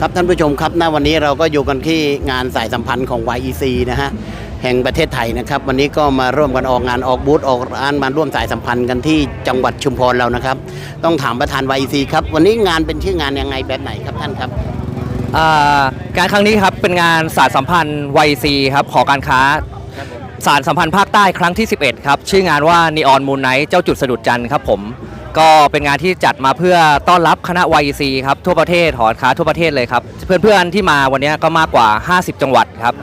ครับท่านผู้ชมครับณวันนี้เราก็อยู่กันที่งานสายสัมพันธ์ของ YEC นะฮะแห่งประเทศไทยนะครับ วันนี้ก็มาร่วมกันออกงานออกบูธออกร้านมาร่วมสายสัมพันธ์กันที่จังหวัดชุมพรเรานะครับ ต้องถามประธาน YEC ครับวันนี้งานเป็นชื่องานยังไงแบบไหนครับท่านครับอ่าการครั้งนี้ครับเป็นงานสารสัมพันธ์ไวซีครับหอการค้าสารสัมพันธ์ภาคใต้ครั้งที่ 11 ครับ ชื่องานว่า Neon Moon Night เจ้าจุดสะดุดจันทร์ครับผม ก็เป็นงานที่จัดมาเพื่อต้อนรับคณะ YC ครับทั่วประเทศหอการค้าทั่วประเทศเลยครับ เพื่อนๆที่มาวันนี้ก็มากกว่า 50 จังหวัดครับ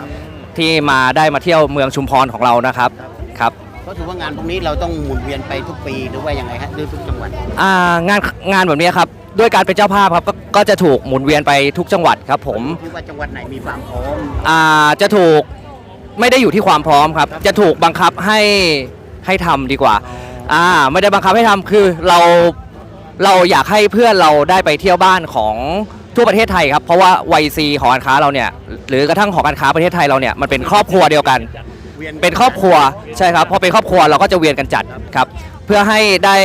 ที่มาได้มาเที่ยวเมืองชุมพรของเรานะครับครับก็ถือว่างานพวกนี้เราต้องหมุนเวียนไปทุกปีหรือว่ายังไงฮะหรือทุกจังหวัดอ่างานงานแบบนี้ครับด้วยการเป็นเจ้าภาพครับก็ก็จะถูกหมุนเวียนไปทุกจังหวัดครับ ผมที่ว่าจังหวัดไหนมีความพร้อมอ่าจะถูกไม่ได้อยู่ที่ความพร้อมครับ จะถูกบังคับให้ให้ทำดีกว่า อ่าไม่ได้บังคับให้ทำคือเราเราอยากให้เพื่อนเราได้ไปเที่ยวบ้านของทั่วประเทศไทยครับเพราะว่าวัยซีหอการค้าเราเนี่ยหรือกระทั่งหอการค้าประเทศไทยเราเนี่ยมันเป็นครอบครัวเดียวกัน เป็นครอบครัวใช่ครับพอเป็นครอบครัวเราก็จะเวียนกันจัดครับเพื่อให้ได้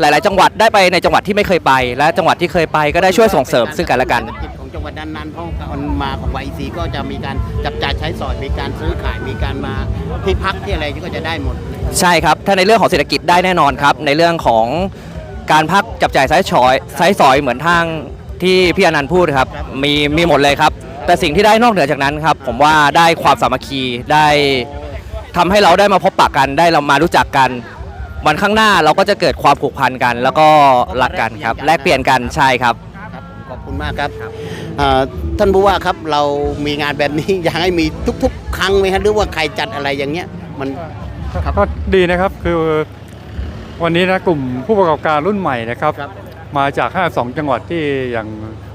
หลาย ๆ จังหวัดได้ไปในจังหวัดที่ไม่เคยไป และจังหวัดที่เคยไปก็ได้ช่วยส่งเสริมซึ่งกันและกันเศรกิจของ จังหวัดนั้นๆเพราะการมาของ YEC ก็จะมีการจับจ่ายใช้สอยมีการซื้อขายมีการมาที่พักที่อะไรก็จะได้หมด ใช่ครับ ถ้าในเรื่องของเศรษฐกิจได้แน่นอนครับ ในเรื่องของการพักจับจ่ายใช้สอยใช้สอยเหมือนทางที่พี่อนันต์พูดครับ มีมีหมดเลยครับ แต่สิ่งที่ได้นอกเหนือจากนั้นครับ ผมว่าได้ความสามัคคีได้ทำให้เราได้มาพบปะกันได้เรามารู้จักกันวันข้างหน้าเราก็จะเกิดความผูกพันกัน แล้วก็รักกันครับ แลกเปลี่ยนกันใช่ครับ มากครับเอ่อท่านผู้ว่าครับเรามีงานแบบนี้ อยากให้มีทุก ๆ ครั้งไหมฮะหรือว่าใครจัดอะไรอย่างเงี้ยมัน ครับ ก็ดีนะครับคือวันนี้นะกลุ่มผู้ประกอบการรุ่นใหม่นะครับ ครับ มาจาก 52 จังหวัดที่อย่าง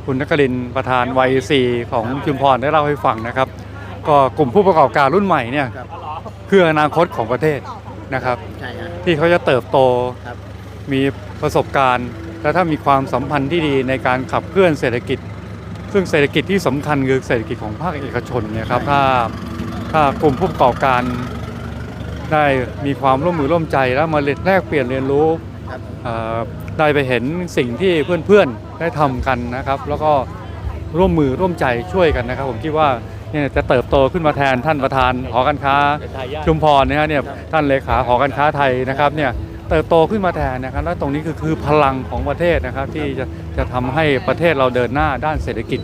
คุณนครินทร์ประธานวัยซีของชุมพรได้เล่าให้ฟังนะครับ ก็กลุ่มผู้ประกอบการรุ่นใหม่เนี่ยครับคืออนาคตของประเทศนะครับ ใช่ฮะ ที่เขาจะเติบโตครับ มีประสบการณ์ และถ้ามีความสัมพันธ์ที่ดีในการขับเคลื่อนเศรษฐกิจ ซึ่งเศรษฐกิจที่สำคัญคือเศรษฐกิจของภาคเอกชนเนี่ยครับถ้าถ้ากลุ่มผู้ประกอบการได้มีความร่วมมือร่วมใจแล้วมาแลกเปลี่ยนเรียนรู้ครับเอ่อได้ไปเห็นสิ่งที่เพื่อนๆได้ทำกันนะครับ แล้วก็ร่วมมือร่วมใจช่วยกันนะครับ ผมคิดว่าเนี่ยจะเติบโตขึ้นมาแทนท่านประธานหอการค้าชุมพรนะฮะเนี่ยท่านเลขาหอการค้าไทยนะครับเนี่ย เติบโตขึ้นมาแทนนะครับและตรงนี้คือคือพลังของประเทศนะครับที่จะจะทำให้ประเทศเราเดินหน้าด้านเศรษฐกิจ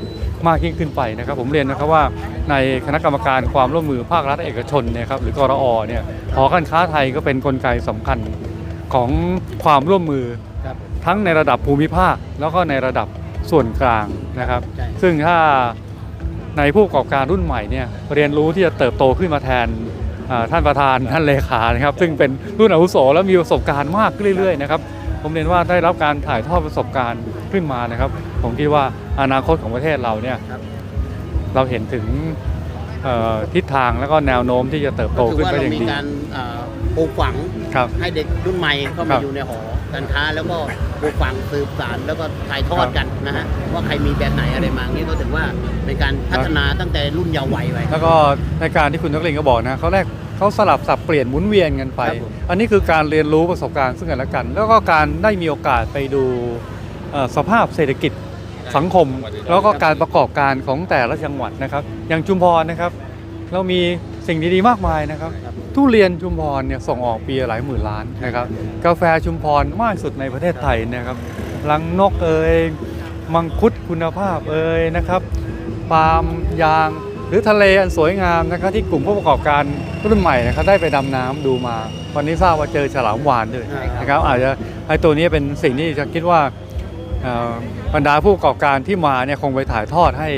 มากยิ่งขึ้นไปนะครับ ผมเรียนนะครับว่าในคณะกรรมการความร่วมมือภาครัฐเอกชนเนี่ยครับหรือกรอเนี่ยหอการค้าไทยก็เป็นนกลไกสำคัญของความร่วมมือครับทั้งในระดับภูมิภาคแล้วก็ในระดับส่วนกลางนะครับใช่ซึ่งถ้าในผู้ประกอบการรุ่นใหม่เนี่ยเรียนรู้ที่จะเติบโตขึ้นมาแทนอ่า ท่านประธานท่านเลขานะครับซึ่งเป็นรุ่นอาวุโสและมีประสบการณ์มากขึ้นเรื่อยๆนะครับผมเรียนว่าได้รับการถ่ายทอดประสบการณ์ขึ้นมานะครับ ผมคิดว่าอนาคตของประเทศเราเนี่ยรเราเห็นถึงทิศทางแล้วก็แนวโน้มที่จะเติบโตขึ้นไปอย่างมีดีการ ปลูกฝังครับ ให้เด็กรุ่นใหม่เข้าครัมาบอยู่ในหอการค้าแล้วก็ปลูกฝังสืบสานแล้วก็ถ่ายทอดกันนะฮะว่าใครมีแบบไหนอะไรมานี่ก็ถือว่าเป็นการพัฒนาตั้งแต่รุ่นเยาว์วัยไปแล้วก็ในการที่คุณนักเรียนก็บอกนะเขาแรกเขาสลับสับเปลี่ยนหมุนเวียนกันไป ครับผม อันนี้คือการเรียนรู้ประสบการณ์ซึ่งกันและกัน แล้วก็การได้มีโอกาสไปดูเอ่อสภาพเศรษฐกิจสังคม แล้วก็การประกอบการของแต่ละจังหวัดนะครับ อย่างชุมพรนะครับ เรามีสิ่งดีๆมากมายนะครับ ทุเรียนชุมพรเนี่ยส่งออกปีหลายหมื่นล้านนะครับ กาแฟชุมพรมากสุดในประเทศไทยนะครับลังนกเอ่ยมังคุดคุณภาพเอ่ยนะครับปาล์มยางหรือทะเลอันสวยงามนะครับที่กลุ่มผู้ประกอบการรุ่นใหม่นะครับได้ไปดำน้ำดูมา วันนี้ทราบว่าเจอฉลามวานด้วยนะครับอาจจะไอ้ตัวนี้เป็นสิ่งที่จะคิดว่าบรรดาผู้ประกอบการที่มาเนี่ยคงไปถ่ายทอดให้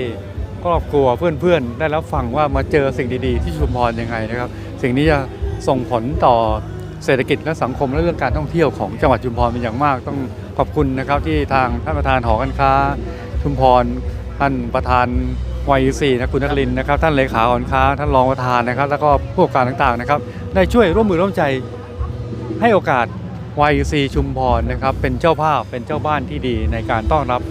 ครอบครัวเพื่อนๆ ได้รับฟังว่ามาเจอสิ่งดีๆ ที่ชุมพรยังไงนะครับ สิ่งนี้จะส่งผลต่อเศรษฐกิจและสังคมและเรื่องการท่องเที่ยวของจังหวัดชุมพรเป็นอย่างมาก ต้องขอบคุณนะครับที่ทางท่านประธานหอการค้า ชุมพรท่านประธานวัยสี่นะคุณนักลินทร์นะครับท่านเลขาหอการค้า ท่านรองประธานนะครับ แล้วก็ผู้ประกอบการต่างๆนะครับ ได้ช่วยร่วมมือร่วมใจให้โอกาสวัยซีชุมพรนะครับ เป็นเจ้าภาพเป็นเจ้าบ้านที่ดีในการต้อนรับ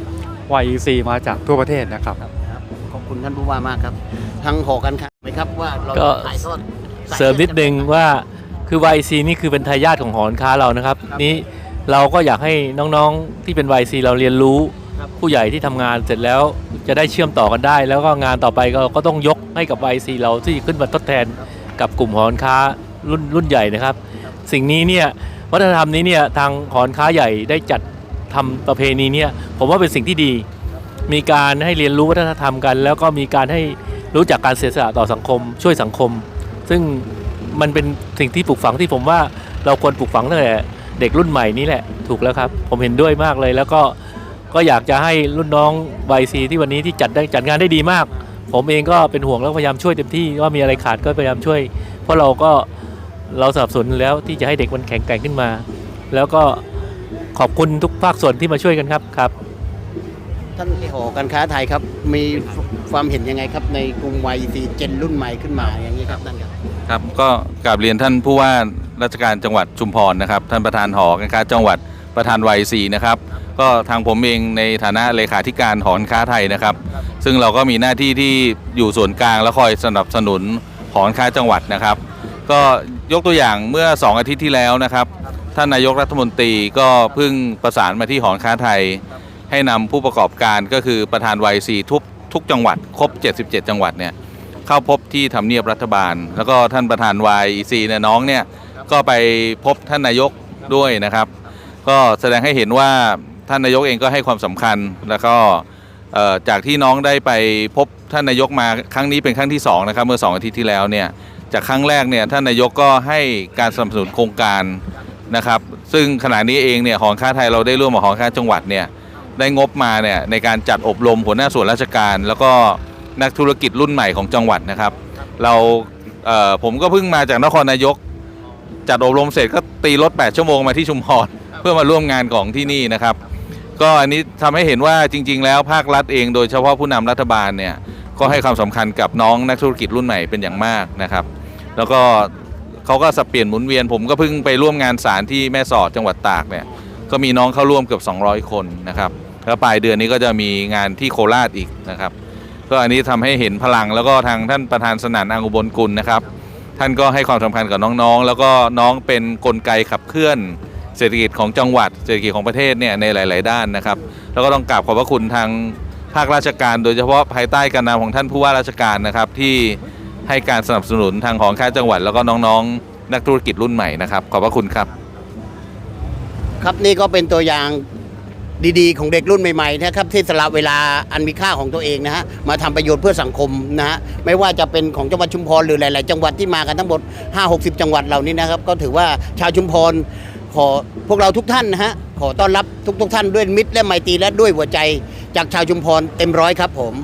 วัยซีมาจากทั่วประเทศนะครับครับขอบคุณท่านผู้ว่ามากครับ ทั้งหอการค้าไหมครับว่าเราก็ ถ่ายทอด เสริมนิดนึงว่าคือ YC นี่คือเป็นทายาทของหอการค้าเรานะครับครับ นี้เราก็อยากให้น้องๆที่เป็น YC เราเรียนรู้ ผู้ใหญ่ที่ทำงานเสร็จแล้วจะได้เชื่อมต่อกันได้ แล้วก็งานต่อไปก็ก็ต้องยกให้กับ YC เราที่ขึ้นมาทดแทนกับกลุ่มหอการค้ารุ่นรุ่นใหญ่นะครับ สิ่งนี้เนี่ยวัฒนธรรมนี้เนี่ยทางหอการค้าใหญ่ได้จัดทำประเพณีเนี่ยผมว่าเป็นสิ่งที่ดี มีการให้เรียนรู้วัฒนธรรมกัน แล้วก็มีการให้รู้จักการเสียสละต่อสังคม ช่วยสังคม ซึ่งมันเป็นสิ่งที่ปลูกฝังที่ผมว่าเราควรปลูกฝังตั้งแต่เด็กรุ่นใหม่นี่แหละถูกแล้วครับ ผมเห็นด้วยมากเลย แล้วก็ก็อยากจะให้รุ่นน้องวัยซีที่วันนี้ที่จัดได้จัดงานได้ดีมาก ผมเองก็เป็นห่วงแล้วพยายามช่วยเต็มที่ว่ามีอะไรขาดก็พยายามช่วย เพราะเราก็เราสนับสนุนแล้วที่จะให้เด็กมันแข็งแกร่งขึ้นมา แล้วก็ขอบคุณทุกภาคส่วนที่มาช่วยกันครับครับ ท่านที่หอการค้าไทยครับ มีความเห็นยังไงครับในกลุ่ม YEC เจนรุ่นใหม่ขึ้นมาอย่างนี้ครับท่านครับ ครับก็กราบเรียนท่านผู้ว่าราชการจังหวัดชุมพรนะครับ ท่านประธานหอการค้าจังหวัดประธานวัยสีนะครับ ก็ทางผมเองในฐานะเลขาธิการหอการค้าไทยนะครับ ซึ่งเราก็มีหน้าที่ที่อยู่ส่วนกลางและคอยสนับสนุนหอการค้าจังหวัดนะครับ ก็ยกตัวอย่างเมื่อ 2 อาทิตย์ที่แล้วนะครับท่านนายกรัฐมนตรีก็เพิ่งประสานมาที่หอการค้าไทย ให้นำผู้ประกอบการก็คือประธานวัยสีทุกทุกจังหวัด ครบ 77 จังหวัดเนี่ย เข้าพบที่ทำเนียบรัฐบาล แล้วก็ท่านประธาน YEC เนี่ยน้องเนี่ยก็ไปพบท่านนายกด้วยนะครับ ก็แสดงให้เห็นว่าท่านนายกเองก็ให้ความสำคัญแล้วก็เอ่อจากที่น้องได้ไปพบท่านนายกมาครั้งนี้เป็นครั้งที่สองนะครับเมื่อสองอาทิตย์ที่แล้วเนี่ยจากครั้งแรกเนี่ยท่านนายกก็ให้การสนับสนุนโครงการนะครับ ซึ่งขณะนี้เองเนี่ยหอการค้าไทยเราได้ร่วมกับหอการค้าจังหวัดเนี่ยได้งบมาเนี่ยในการจัดอบรมหัวหน้าส่วนราชการ แล้วก็ นักธุรกิจรุ่นใหม่ของจังหวัดนะครับ เราเอ่อผมก็เพิ่งมาจากนครนายก จัดอบรมเสร็จก็ตีรถ 8 ชั่วโมงมาที่ชุมพรเพื่อมาร่วมงานของที่นี่นะครับ ก็อันนี้ทำให้เห็นว่าจริง ๆ แล้วภาครัฐเองโดยเฉพาะผู้นำรัฐบาลเนี่ยก็ให้ความสำคัญกับน้องนักธุรกิจรุ่นใหม่เป็นอย่างมากนะครับ แล้วก็เขาก็สับเปลี่ยนหมุนเวียน ผมก็เพิ่งไปร่วมงานศาลที่แม่สอดจังหวัดตากเนี่ยก็มีน้องเข้าร่วมเกือบ 200 คนนะครับแล้วปลายเดือนนี้ก็จะมีงานที่โคราชอีกนะครับ ก็อันนี้ทำให้เห็นพลังแล้วก็ทางท่านประธานสนานอังอุบลกุลนะครับ ท่านก็ให้ความสำคัญกับน้องๆ แล้วก็น้องเป็นกลไกขับเคลื่อน เศรษฐกิจของจังหวัดเศรษฐกิจของประเทศเนี่ยในหลาย ๆ ด้านนะครับ แล้วก็ต้องกราบขอบพระคุณทางภาคราชการ โดยเฉพาะภายใต้การนำของท่านผู้ว่าราชการนะครับที่ให้การสนับสนุนทางของค่าจังหวัด แล้วก็น้องๆ นักธุรกิจรุ่นใหม่นะครับ ขอบพระคุณครับ ครับนี่ก็เป็นตัวอย่าง ดีๆ ของเด็กรุ่นใหม่ๆนะครับที่สละเวลาอันมีค่าของตัวเองนะฮะมาทำประโยชน์เพื่อสังคมนะฮะไม่ว่าจะเป็นของจังหวัดชุมพรหรือหลายๆ จังหวัดที่มากันทั้งหมด 5-60 จังหวัดเหล่านี้นะครับ ก็ถือว่าชาวชุมพรขอพวกเราทุกท่านนะฮะขอต้อนรับทุกๆท่านด้วยมิตรและไมตรีและด้วยหัวใจจากชาวชุมพรเต็มร้อยครับผม